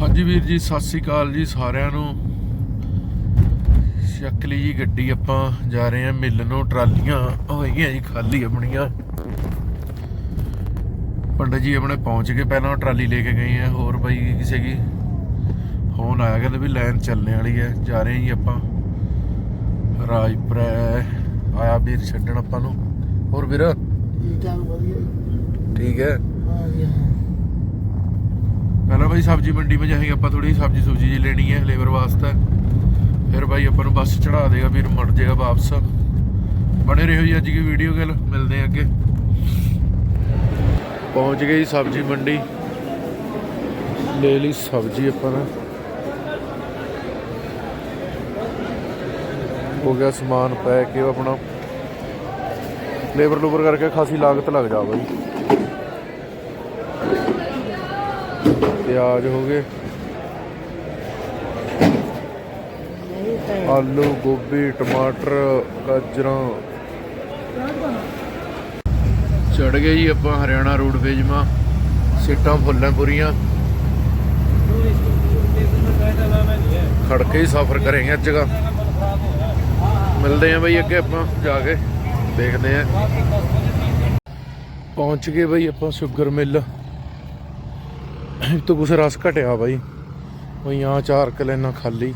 ਹਾਂਜੀ ਵੀਰ ਜੀ ਸਤਿ ਸ੍ਰੀ ਅਕਾਲ ਜੀ ਸਾਰਿਆਂ ਨੂੰ। ਚੱਕ ਲਈ ਜੀ ਗੱਡੀ ਆਪਾਂ ਜਾ ਰਹੇ ਹਾਂ ਮਿਲ ਨੂੰ ਟਰਾਲੀਆਂ। ਹੋਈਆਂ ਜੀ ਖਾਲੀ ਆਪਣੀਆਂ। ਪੰਡਤ ਜੀ ਆਪਣੇ ਪਹੁੰਚ ਗਏ ਪਹਿਲਾਂ ਟਰਾਲੀ ਲੈ ਕੇ ਗਏ ਆ। ਹੋਰ ਬਾਈ ਕਿਸੇ ਕੀ? ਫੋਨ ਆਇਆ ਕਹਿੰਦੇ ਵੀ ਲਾਈਨ ਚੱਲਣੇ ਵਾਲੀ ਹੈ। ਜਾ ਰਹੇ ਜੀ ਆਪਾਂ। ਰਾਜਪੁਰਾ ਆਇਆ ਵੀਰ ਛੱਡਣ ਆਪਾਂ ਨੂੰ। ਹੋਰ ਵੀਰ? ਠੀਕ ਹਾਂ। ਪਹਿਲਾਂ ਬਾਈ ਸਬਜ਼ੀ ਮੰਡੀ में ਜਾਏਂਗੇ ਆਪਾਂ ਥੋੜੀ ਸਬਜ਼ੀ ਸੁਬਜੀ ਜੀ ਲੈਣੀ ਹੈ ਲੇਬਰ ਵਾਸਤੇ। ਫਿਰ ਭਾਈ ਆਪਾਂ ਨੂੰ ਬੱਸ ਚੜਾ ਦੇਗਾ ਫਿਰ ਮੁੜ ਜਾਏਗਾ ਵਾਪਸ। ਬਣੇ ਰਹੋ ਜੀ ਅੱਜ ਦੀ ਵੀਡੀਓ ਗੱਲ, ਮਿਲਦੇ ਆ ਅੱਗੇ। ਪਹੁੰਚ ਗਈ ਸਬਜ਼ੀ ਮੰਡੀ। ਲੈ ਲਈ ਸਬਜ਼ੀ ਆਪਾਂ ਨੇ। ਹੋ ਗਿਆ ਸਮਾਨ ਪੈ ਕੇ ਆਪਣਾ ਲੇਬਰ ਲੂਬਰ ਕਰਕੇ ਖਾਸੀ ਲਾਗਤ ਲੱਗ ਜਾ ਬਾਈ। ਪਿਆਜ਼ ਹੋ ਗਏ। ਆਲੂ, ਗੋਭੀ, ਟਮਾਟਰ, ਗਾਜਰਾਂ। ਚੜ ਗਏ ਜੀ ਆਪਾਂ ਹਰਿਆਣਾ ਰੋਡਵੇਜ ਮਾ ਸੀਟਾਂ ਫੁੱਲਾਂ ਪੂਰੀਆਂ। ਖੜ ਕੇ ਹੀ ਸਫ਼ਰ ਕਰਾਂਗੇ ਅੱਜ ਦਾ। ਮਿਲਦੇ ਆਂ ਬਈ ਅੱਗੇ ਆਪਾਂ ਜਾ ਕੇ। ਦੇਖਦੇ ਆਂ ਪਹੁੰਚ ਗਏ ਬਈ ਆਪਾਂ ਸ਼ੂਗਰ ਮਿਲ। तो कुछ रस घटिया भाई वो यहाँ चार कलेना खाली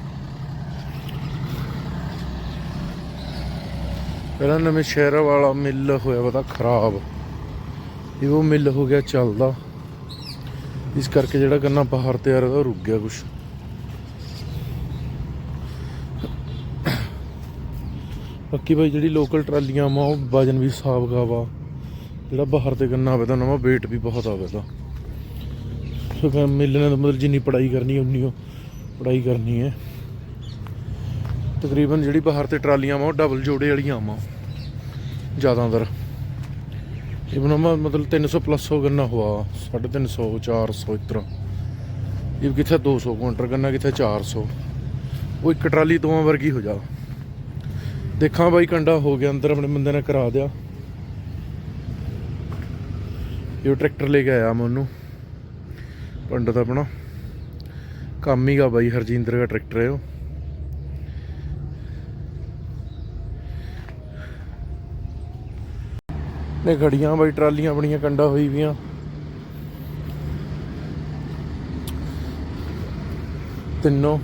ਪਹਿਲਾਂ ਨਵੇਂ ਸ਼ਹਿਰ ਵਾਲਾ ਮਿੱਲ ਹੋਇਆ ਪਤਾ ਖਰਾਬ ਇਹ ਉਹ ਮਿੱਲ ਹੋ ਗਿਆ ਚੱਲਦਾ ਇਸ ਕਰਕੇ ਜਿਹੜਾ ਗੰਨਾ ਬਾਹਰ ਤੇ ਆ ਰਿਹਾ ਉਹ ਰੁਕ ਗਿਆ ਕੁਛ ਬਾਕੀ ਭਾਈ ਜਿਹੜੀ ਲੋਕਲ ਟਰਾਲੀਆਂ ਮਾ ਉਹ ਵਜਨ ਵੀ ਹਿਸਾਬ ਦਾ ਵਾ ਜਿਹੜਾ ਬਾਹਰ ਤੇ ਗੰਨਾ ਆਵੇ ਤਾਂ ਨਵਾਂ weight ਵੀ ਬਹੁਤ ਆਵੇ ਤਾਂ ਸੋ ਫਿਰ ਦਾ ਮਤਲਬ ਜਿੰਨੀ ਪੜਾਈ ਕਰਨੀ, ਉਨੀ ਉਹ ਪੜਾਈ ਕਰਨੀ ਹੈ। ਤਕਰੀਬਨ ਜਿਹੜੀ ਬਾਹਰ ਤੇ ਟਰਾਲੀਆਂ ਵਾ, ਉਹ ਡਬਲ ਜੋੜੇ ਵਾਲੀਆਂ ਵਾ। ਜ਼ਿਆਦਾਤਰ। ਇਹ ਬਣਾਵਾ ਮਤਲਬ 300 ਪਲੱਸ ਹੋ ਗੰਨਾ ਹੋਆ 350 400 ਇਸ ਤਰ੍ਹਾਂ। ਇਹ ਕਿੱਥੇ 200 ਕੁਇੰਟਲ ਗੰਨਾ ਕਿੱਥੇ 400 ਉਹ ਇੱਕ ਟਰਾਲੀ ਦੋਵਾਂ ਵਰਗੀ ਹੋ ਜਾ। ਦੇਖਾਂ ਬਾਈ ਕੰਡਾ ਹੋ ਗਿਆ ਅੰਦਰ, ਆਪਣੇ ਬੰਦੇ ਨੇ ਕਰਾ ਦਿਆ। ਇਹ ਟਰੈਕਟਰ ਲੈ ਕੇ ਆਇਆ ਮੈਂ ਉਹਨੂੰ। ਪੰਡਤ ਆਪਣਾ। ਕੰਮ ਹੀਗਾ ਬਾਈ, ਹਰਜਿੰਦਰ ਦਾ ਟਰੈਕਟਰ ਹੈ ਉਹ। ਨੇ ਘੜੀਆਂ ਬਾਈ, ਟਰਾਲੀਆਂ ਆਪਣੀਆਂ ਕੰਡਾ ਹੋਈ ਵੀਆਂ। ਤਿੰਨੋਂ।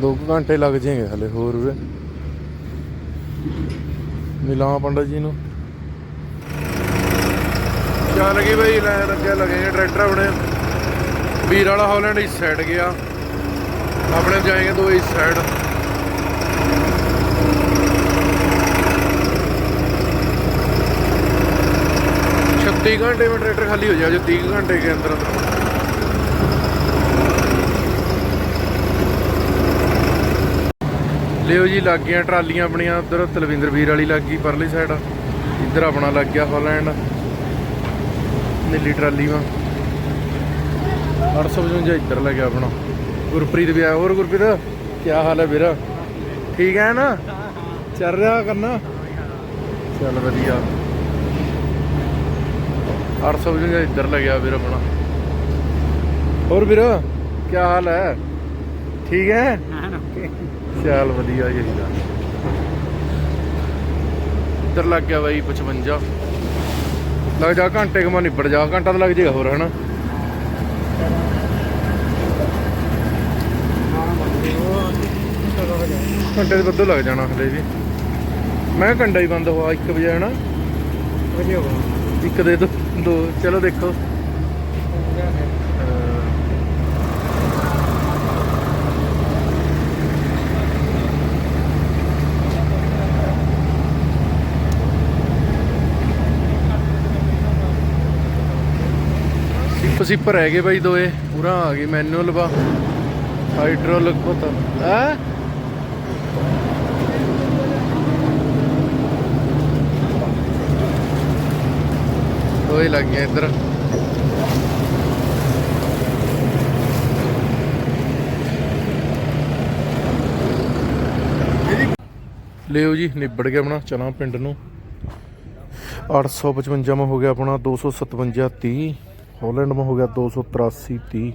ਦੋ ਘੰਟੇ ਲੱਗ ਜਾਣਗੇ ਹਲੇ ਹੋਰ ਵੀ। ਮਿਲਾਂ ਪੰਡਤ ਜੀ ਨੂੰ। ਚੱਲ ਗਈ ਬਈ ਲਾਈਨ ਅੱਗੇ ਲੱਗੇ ਟਰੈਕਟਰ ਆਪਣੇ। ਵੀਰ ਵਾਲਾ ਹੌਲੈਂਡ ਇਸ ਸਾਈਡ ਗਿਆ। ਆਪਣੇ ਜਾਏਗੇ ਦੋ ਇਸ ਸਾਈਡ ਛੱਤੀ ਘੰਟੇ ਵਿੱਚ ਟਰੈਕਟਰ ਖਾਲੀ ਹੋ ਜਾਏ ਜੇ 30 ਘੰਟੇ ਦੇ ਅੰਦਰ ਅੰਦਰ। ਲਿਓ ਜੀ, ਲੱਗ ਗਈਆਂ ਟਰਾਲੀਆਂ ਆਪਣੀਆਂ। ਉਧਰ ਤਲਵਿੰਦਰ ਵੀਰ ਵਾਲੀ ਲੱਗ ਗਈ ਪਰਲੀ ਸਾਈਡ ਇੱਧਰ ਆਪਣਾ ਲੱਗ ਗਿਆ ਹਾਲੈਂਡ ਨੀਲੀ ਟਰਾਲੀ ਵਾ। 855 ਇੱਧਰ ਲੱਗਿਆ ਆਪਣਾ। ਗੁਰਪ੍ਰੀਤ ਵੀ ਆਇਆ। ਹੋਰ ਗੁਰਪ੍ਰੀਤ ਕੀ ਹਾਲ ਹੈ ਵੀਰ? ਠੀਕ ਹੈ ਨਾ? ਚੱਲ ਰਿਹਾ ਕਰਨਾ? ਚੱਲ ਵਧੀਆ। 855 ਇੱਧਰ ਲੱਗਿਆ ਵੀਰ ਆਪਣਾ। ਹੋਰ ਵੀਰ ਕੀ ਹਾਲ ਹੈ? ਠੀਕ ਹੈ। ਚੱਲ ਵਧੀਆ ਜੀ ਦਾ। ਇੱਧਰ ਲੱਗ ਗਿਆ ਬਾਈ 55 ਲੱਗ ਜਾ ਘੰਟੇ ਕਮਾ ਨਿਬੜ ਜਾ ਘੰਟਾ ਤਾਂ ਲੱਗ ਜਾਏਗਾ ਹੋਰ ਹਨਾ? ਘੰਟੇ ਦੇ ਵੱਧੂ ਲੱਗ ਜਾਣਾ ਹਲੇ ਵੀ। ਮੈਂ ਘੰਟਾ ਹੀ ਬੰਦ ਹੋਆ 1 ਵਜੇ ਹਨਾ? ਇੱਕ ਦੇ ਦੋ ਦੋ ਚਲੋ ਦੇਖੋ। ਤੁਸੀਂ ਸਿਪ ਰਹਿ ਗਏ ਬਾਈ ਦੋਏ। ਉਰਾ ਆ ਗਏ ਮੈਨੂਅਲ ਵਾ। ਹਾਈਡ੍ਰੋਲਿਕ ਪਤਾ ਹੈ? ਦੋਏ ਲੱਗ ਗਏ ਇੱਧਰ। ਲਿਓ ਜੀ, ਨਿਬੜ ਕੇ ਆਪਣਾ। ਚਲਾ ਪਿੰਡ ਨੂੰ। 855 ਮ ਹੋ ਗਿਆ ਆਪਣਾ 257 30 हॉलैंड में हो गया 283 30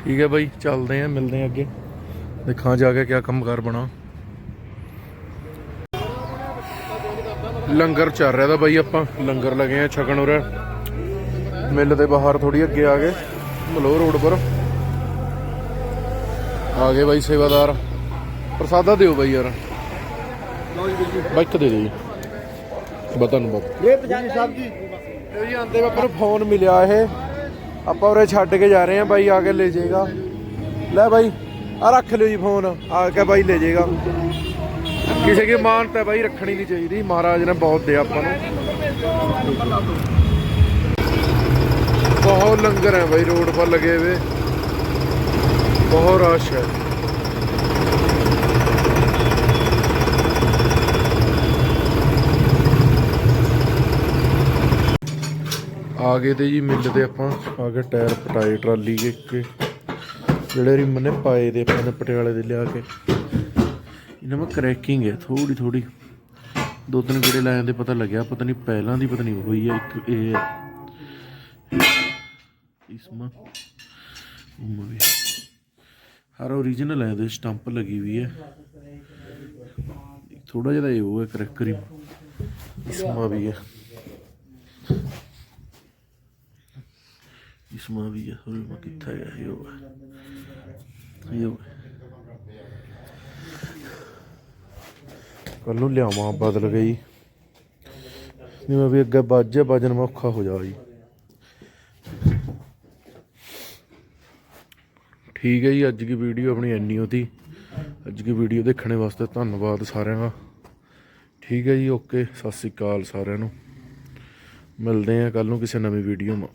ਠੀਕ ਹੈ ਬਾਈ ਚੱਲਦੇ ਆਂ ਮਿਲਦੇ ਆਂ ਅੱਗੇ ਦੇਖਾਂ ਜਾ ਕੇ ਕਿਆ ਕੰਮਕਾਰ ਬਣਾ ਲੰਗਰ ਚੱਲ ਰਿਹਾ ਦਾ ਬਾਈ ਆਪਾਂ ਲੰਗਰ ਲਗੇ ਆ ਛਕਣ ਉਰੇ ਮਿੱਲ ਦੇ ਬਾਹਰ ਥੋੜੀ ਅੱਗੇ ਆ ਗਏ ਮਲੋ ਰੋਡ ਪਰ ਆ ਗਏ ਬਾਈ ਸੇਵਾਦਾਰ ਪ੍ਰਸਾਦਾ ਦਿਓ ਬਾਈ ਯਾਰ ਬਾਈਕ ਦੇ ਦੇ ਜੀ ਬਾ ਧੰਨਵਾਦ। ਇਹ ਪੰਜਾਬੀ ਸਾਹਿਬ ਜੀ, ਇਹ ਜੀ ਆਂਦੇ ਆਪਾਂ ਫੋਨ ਮਿਲਿਆ ਇਹ। ਆਪਾਂ ਉਰੇ ਛੱਡ ਕੇ ਜਾ ਰਹੇ ਆ ਬਾਈ ਆ ਕੇ ਲੈ ਜਾਏਗਾ। ਲੈ ਬਾਈ ਆ ਰੱਖ ਲਿਓ ਜੀ ਫੋਨ ਆ ਕੇ ਬਾਈ ਲੈ ਜਾਏਗਾ। ਕਿਸੇ ਕੀ ਮਾਨਤ ਹੈ ਬਾਈ ਰੱਖਣੀ ਨਹੀਂ ਚਾਹੀਦੀ, ਮਹਾਰਾਜ ਨੇ ਬਹੁਤ ਦਿਆ ਆਪਾਂ ਨੂੰ। ਬਹੁਤ ਲੰਗਰ ਹੈ ਬਾਈ, ਰੋਡ ਪਰ ਲਗੇ ਹੋਏ। ਬਹੁਤ ਰਸ਼ ਹੈ। ਆ ਗਏ ਤੇ ਜੀ ਮਿੱਲ ਤੇ ਆਪਾਂ ਆ ਕੇ ਟਾਇਰ ਪਟਾਏ ਟਰਾਲੀ ਕੇ ਕੇ ਜਿਹੜੇ ਰਿਮ ਨੇ ਪਾਏ ਦੇ ਆਪਾਂ ਨੇ ਪਟਿਆਲੇ ਦੇ ਲਿਆ ਕੇ ਇਹਨਾਂ ਵਿੱਚ ਕਰੈਕਿੰਗ ਹੈ ਥੋੜੀ ਥੋੜੀ ਦੋ ਤਿੰਨ ਗੇੜੇ ਲਾਇਆ ਦੇ ਪਤਾ ਲੱਗਿਆ ਪਤਾ ਨਹੀਂ ਪਹਿਲਾਂ ਦੀ ਪਤਾ ਨਹੀਂ ਹੋਈ ਹੈ ਇੱਕ ਇਹ ਹੈ ਇਸਮਾ ਉਮਾ ਵੀ ਹਰ ओरिजिनल है ਇਹਦੇ ਸਟੰਪ ਲੱਗੀ ਹੋਈ ਹੈ ਥੋੜਾ ਜਿਹਾ ਇਹ ਉਹ ਹੈ ਕਰੈਕਰੀ ਇਸਮਾ ਵੀ ਹੈ ਇਸਮਾ ਵੀ ਹੈ ਹੋਰ ਮੈਂ ਉਹ? ਕੱਲ ਨੂੰ ਲਿਆਵਾਂ, ਬਦਲ ਗਈ। ਨਹੀਂ, ਮੈਂ ਵੀ ਅੱਗੇ ਬਾਜੇ ਵਜਨ ਮੈਂ ਔਖਾ ਹੋ ਜਾ ਜੀ। ਠੀਕ ਹੈ ਜੀ, ਅੱਜ ਦੀ ਵੀਡੀਓ ਆਪਣੀ ਇੰਨੀ ਹੋਤੀ ਅੱਜ ਦੀ ਵੀਡੀਓ ਦੇਖਣ ਵਾਸਤੇ ਧੰਨਵਾਦ ਸਾਰਿਆਂ ਦਾ। ਠੀਕ ਹੈ ਜੀ, ਓਕੇ, ਸਤਿ ਸ੍ਰੀ ਅਕਾਲ ਸਾਰਿਆਂ ਨੂੰ। ਮਿਲਦੇ ਆ ਕੱਲ ਨੂੰ ਕਿਸੇ ਨਵੀਂ ਵੀਡੀਓ 'ਚ